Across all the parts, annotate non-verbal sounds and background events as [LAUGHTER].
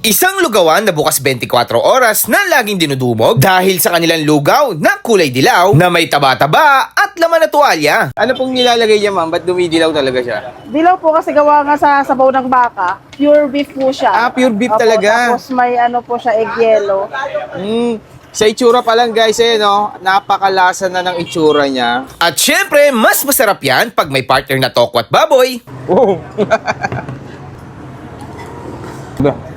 Isang lugawan na bukas 24 oras na laging dinudumog dahil sa kanilang lugaw na kulay dilaw na may taba-taba at laman na tuwalya. Ano pong nilalagay niya, ma'am? Ba't dumidilaw talaga siya? Dilaw po kasi gawa nga sa sabaw ng baka. Pure beef po siya. Ah, pure beef Opo, talaga. Tapos may ano po siya, egg yellow. Hmm. Sa itsura pa lang, guys, eh, no? Napakalasa na ng itsura niya. At syempre, mas masarap yan pag may partner na toko at baboy. Oh. [LAUGHS] [LAUGHS]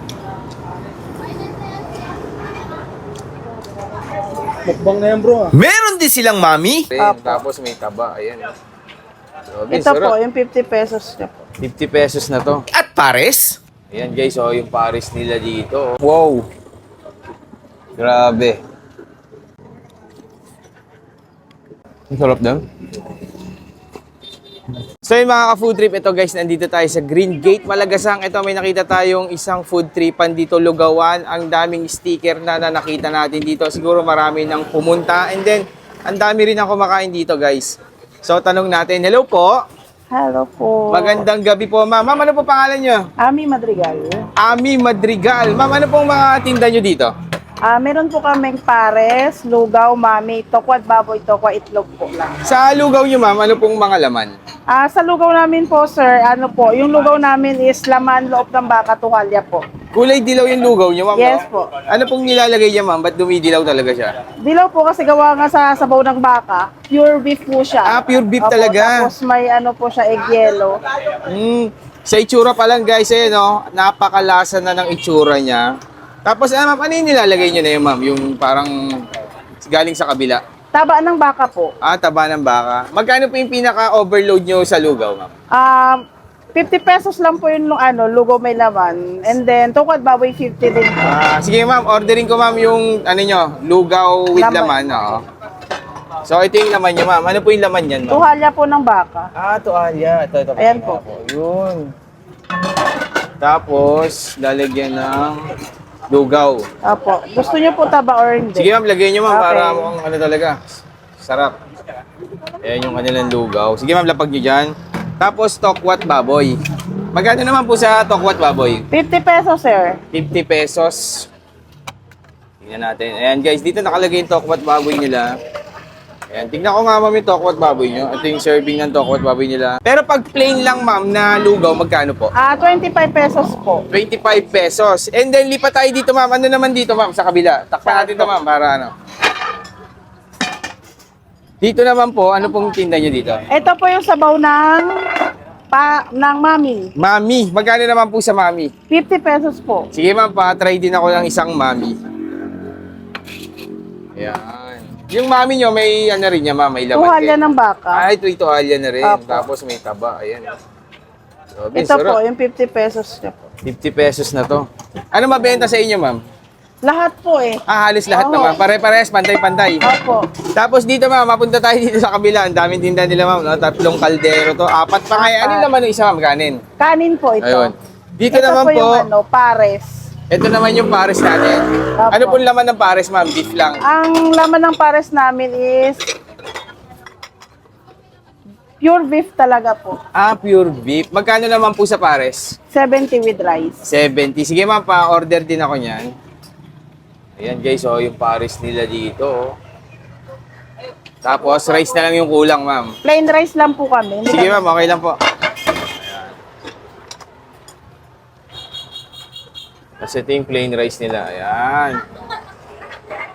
Mukbang na yan bro ah. Meron din silang mami. Ayan, tapos may taba. Ayan. Grabe, Ito sarap. po, yung 50 pesos niya po. 50 pesos na to. At pares. Ayan guys, oh, yung Paris nila dito. oh. Wow! Grabe. Ang sarap daw. So yung mga ka-food trip, ito guys, nandito tayo sa Green Gate, Malagasang. Ito may nakita tayong isang food tripan dito, Lugawan. Ang daming sticker na, na nakita natin dito. Siguro marami nang pumunta. And then, ang dami rin ang kumakain dito guys. So tanong natin, hello po. Hello po. Magandang gabi po, ma'am. Ma'am, ano po pangalan nyo? Ami Madrigal. Ami Madrigal. Ma'am, ano pong mga tinda nyo dito? Ah, meron po kaming pares, lugaw, mami, tokwat baboy, tokwa itlog po lang. Sa lugaw nyo, ma'am, ano pong mga laman? Ah, sa lugaw namin po, sir, ano po, yung lugaw namin is laman loob ng baka, tuhalya po. Kulay dilaw yung lugaw nyo, ma'am. Yes no? po. Ano pong nilalagay niya, ma'am? Ba't dumidilaw talaga siya? Dilaw po kasi gawa nga sa sabaw ng baka. Pure beef po siya. Ah, pure beef Opo, talaga. Tapos may ano po siya, egg yellow. Hmm. Sa itsura pa lang, guys, eh, no? Napakalasa na ng itsura niya. Tapos, ah, ma'am, ano yung nilalagay nyo na yun, ma'am? Yung parang galing sa kabila. Taba ng baka po. Ah, taba ng baka. Magkano po yung pinaka-overload nyo sa lugaw, ma'am? Um, 50 pesos lang po yung ano, lugaw may laman. And then, tukwat baboy 50 din po. Ah, sige ma'am, ordering ko ma'am yung ano nyo, lugaw with laman, Laman. oo. So ito yung laman nyo ma'am. Ano po yung laman yan ma'am? Tuhalya po ng baka. Ah, tuwalya. Ito, ito. Ayan pakita po. Yun. Tapos, lalagyan ng lugaw. Opo. Gusto niyo po taba or hindi? Sige ma'am, lagyan nyo ma'am Okay. para mukhang ano talaga. Sarap. Ayan yung kanilang lugaw. Sige ma'am, lapag nyo dyan. Tapos, tokwat baboy. Magkano naman po sa tokwat baboy? 50 pesos, sir. 50 pesos. Tingnan natin. Ayan guys, dito nakalagay yung tokwat baboy nila. Ayan, tingnan ko nga ma'am yung tokwat baboy nyo. Ito yung serving ng tokwat baboy nila. Pero pag plain lang ma'am na lugaw, magkano po? Ah, 25 pesos po. 25 pesos. And then lipat tayo dito ma'am. Ano naman dito ma'am sa kabila? Takpan natin to ma'am para ano. Dito naman po, ano pong tinda nyo dito? Ito po yung sabaw ng pa ng mami. Mami, magkano naman po sa mami? 50 pesos po. Sige ma'am, pa-try din ako ng isang mami. Ayan. Yung mami nyo, may ano rin niya ma'am, may laman Tuhalya ng baka. Ay, ito ito alya na rin. Opo. Tapos may taba, ayan. Grabe, Ito po, sarap. yung 50 pesos niya po. 50 pesos na to. Ano mabenta sa inyo ma'am? Lahat po eh. Ah, halos lahat Oo. naman. Pare-pares, pantay-pantay. Opo. Tapos dito ma'am, mapunta tayo dito sa kabila. Ang daming tinda nila ma'am. No? Tatlong kaldero to. Apat pa kaya. Ano yung laman ng isa ma'am? Kanin. Kanin po ito. Ayun. Dito ito naman po po, yung ano, pares. Ito naman yung pares natin. Opo. Ano pong laman ng pares ma'am? Beef lang. Ang laman ng pares namin is pure beef talaga po. Ah, pure beef. Magkano naman po sa pares? 70 with rice. 70. Sige ma'am, pa-order din ako niyan. Ayan guys, oh, yung pares nila dito. oh. Tapos, rice na lang yung kulang, ma'am. Plain rice lang po kami. Hindi Sige ma'am, okay lang po. Kasi ito yung plain rice nila. Ayan.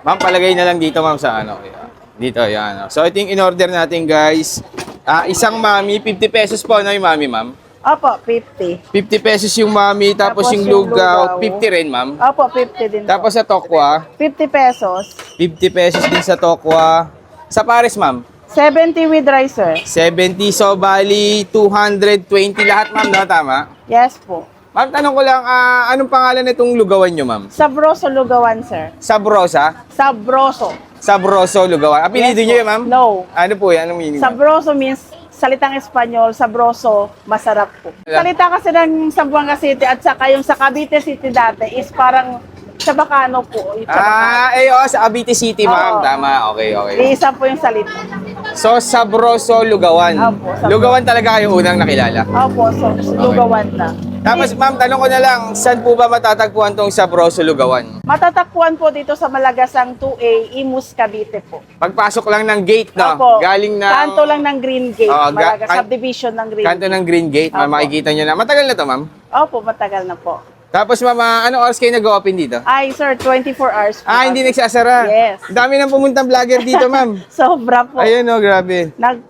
Ma'am, palagay na lang dito, ma'am, sa ano. Ayan. Dito, ayan. oh. So, ito yung in-order natin, guys. Ah, isang mami, 50 pesos po, no, yung mami, ma'am? Opo, 50. 50 pesos yung mami, tapos, Tapos yung yung lugaw, lugaw. 50 rin, ma'am. Opo, 50 din Tapos po. sa tokwa, 50 pesos. 50 pesos din sa tokwa. Sa pares, ma'am, 70 with rice, sir. 70. So, bali, 220 lahat, ma'am, no? Tama? Yes po. Ma'am, tanong ko lang, ah, anong pangalan nitong lugawan nyo, ma'am? Sabroso Lugawan, sir. Sabrosa? Sabroso. Sabroso lugawan. Apelido Yes nyo po. yun, ma'am? No. Ano po yan? Anong meaning? ma'am? Sabroso means salitang Espanyol, sabroso, masarap po. Salita kasi ng Zamboanga City at saka yung sa Cavite City dati is parang Chabacano po. Yung Chabacano. Ah, eh, oh, sa Cavite City, ma'am. Oo. Tama, okay, okay. Iisa po yung salita. So, Sabroso lugawan. Opo, Sabroso. Lugawan talaga kayo unang nakilala. Opo, so, lugawan na. Tapos ma'am, tanong ko na lang, saan po ba matatagpuan tong Sabroso Lugawan? Matatagpuan po dito sa Malagasang 2A, Imus, Cavite po. Pagpasok lang ng gate, no? Opo. Galing ng... Kanto lang ng Green Gate. Oo, ga- Malaga, kan- subdivision ng Green Kanto Gate. ng Green Gate, ma'am, Opo. makikita nyo na. Matagal na to, ma'am? Opo, matagal na po. Tapos ma'am, ah, anong oras kayo nag-open dito? Ay, sir, 24 hours po. Ah, hindi nagsasara. Yes. Ang dami nang pumuntang vlogger dito, ma'am. [LAUGHS] Sobra po. Ayun, oh, grabe. Nag,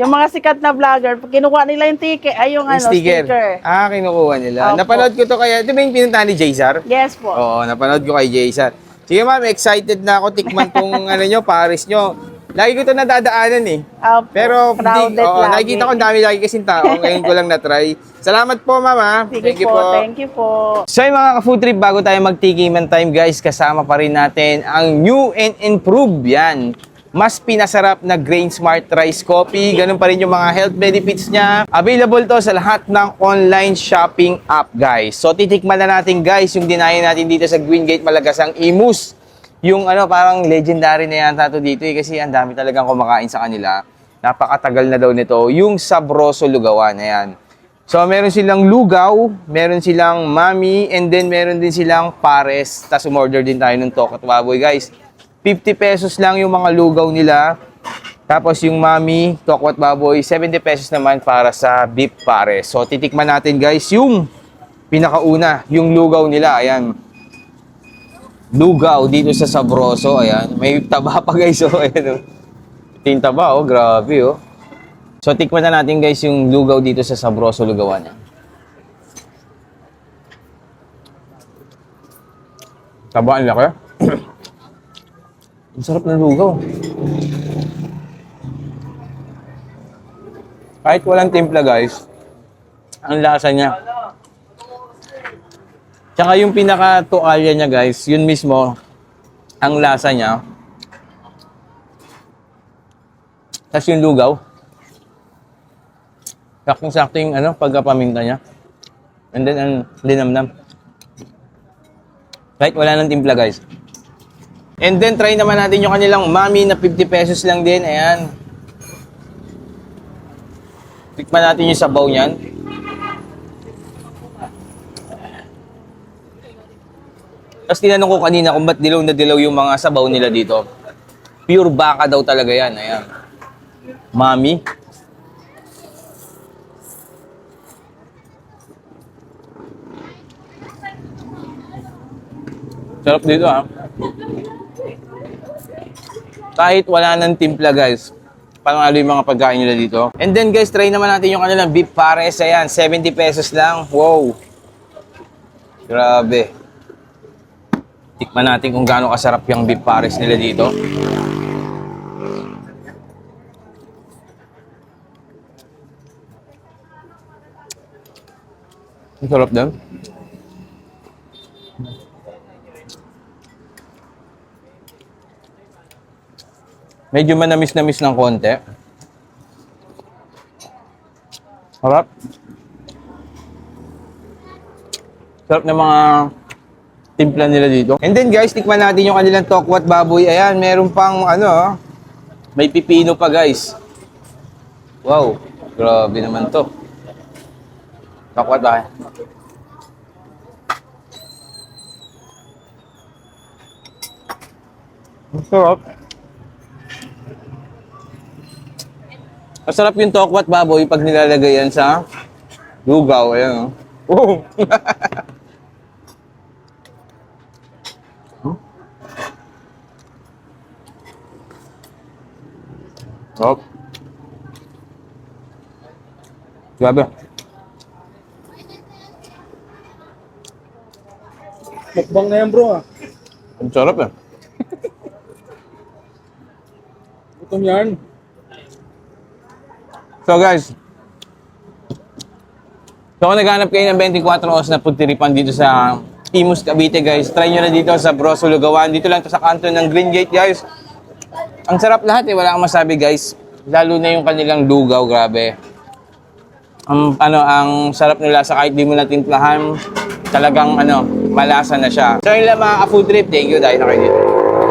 yung mga sikat na vlogger, kinukuha nila yung ticket, ay yung, Yung ano, sticker. Ah, kinukuha nila. Opo. Napanood ko to kaya, di ba yung pinunta ni Jaysar? Yes po. Oo, napanood ko kay Jason. Sige ma'am, excited na ako tikman tong [LAUGHS] ano nyo, Paris nyo. Lagi ko to nadadaanan eh. Opo, Pero hindi, crowded oo, lagi. nakikita ko ang dami lagi kasing tao. Ngayon ko lang na-try. Salamat po ma'am ha. Sige Thank you po, po. thank you po. So yung mga ka-food trip, bago tayo magtikiman time guys, kasama pa rin natin ang new and improved yan. Mas pinasarap na Grain Smart Rice Coffee. Ganun pa rin yung mga health benefits niya. Available to sa lahat ng online shopping app guys. So titikman na natin guys yung dinayan natin dito sa Green Gate Malagasang Imus. Yung ano parang legendary na yata to dito eh kasi ang dami talagang kumakain sa kanila. Napakatagal na daw nito. Yung Sabroso Lugawan, ayan. So, meron silang lugaw, meron silang mami, and then meron din silang pares. Tapos umorder din tayo ng tokot baboy, guys. 50 pesos lang yung mga lugaw nila. Tapos yung mami, tokwat baboy, 70 pesos naman para sa beef pares. So, titikman natin, guys, yung pinakauna, yung lugaw nila. Ayan. Lugaw dito sa Sabroso. Ayan. May taba pa, guys. Oh, ayan, oh. Ito yung taba, oh. Grabe, oh. So, tikman na natin guys yung lugaw dito sa Sabroso Lugawan. Tabaan laki. Ang sarap ng lugaw. Kahit walang timpla guys, ang lasa niya. Tsaka yung pinaka-tualya niya guys, yun mismo, ang lasa niya. Tapos yung lugaw, Saktong-sakto yung ano, pagkapaminta niya. And then, ang linamnam. Kahit wala ng timpla, guys. And then, try naman natin yung kanilang mami na 50 pesos lang din. Ayan. Tikman natin yung sabaw niyan. Tapos tinanong ko kanina kung ba't dilaw na dilaw yung mga sabaw nila dito. Pure baka daw talaga yan. Ayan. Mami. Sarap dito ha. Kahit wala ng timpla guys. Panalo yung mga pagkain nila dito. And then guys, try naman natin yung kanilang beef pares. Ayan, 70 pesos lang. Wow. Grabe. Tikman natin kung gaano kasarap yung beef pares nila dito. Ang sarap din. Medyo manamis na miss ng konti. Sarap. Sarap ng mga timpla nila dito. And then guys, tikman natin yung kanilang tokwat baboy. Ayan, meron pang ano, may pipino pa guys. Wow, grabe naman to. Tokwat ba? Ang sarap. Masarap yung tokwat baboy pag nilalagay yan sa lugaw. Ayan, oh. Oh. Sarap. [LAUGHS] Grabe. Mukbang na yan bro ah. Ang sarap eh. [LAUGHS] Gutom yan. So guys, so kung naghanap kayo ng 24 oras na pagtiripan dito sa Imus, Cavite guys, try nyo na dito sa Broso Lugawan. Dito lang to sa kanto ng Green Gate guys. Ang sarap lahat eh, wala kang masabi guys. Lalo na yung kanilang lugaw, grabe. Ang ano, ang sarap nila sa kahit di mo na timplahan, talagang ano, malasa na siya. So yun lang mga ka-food trip, thank you dahil na kayo dito.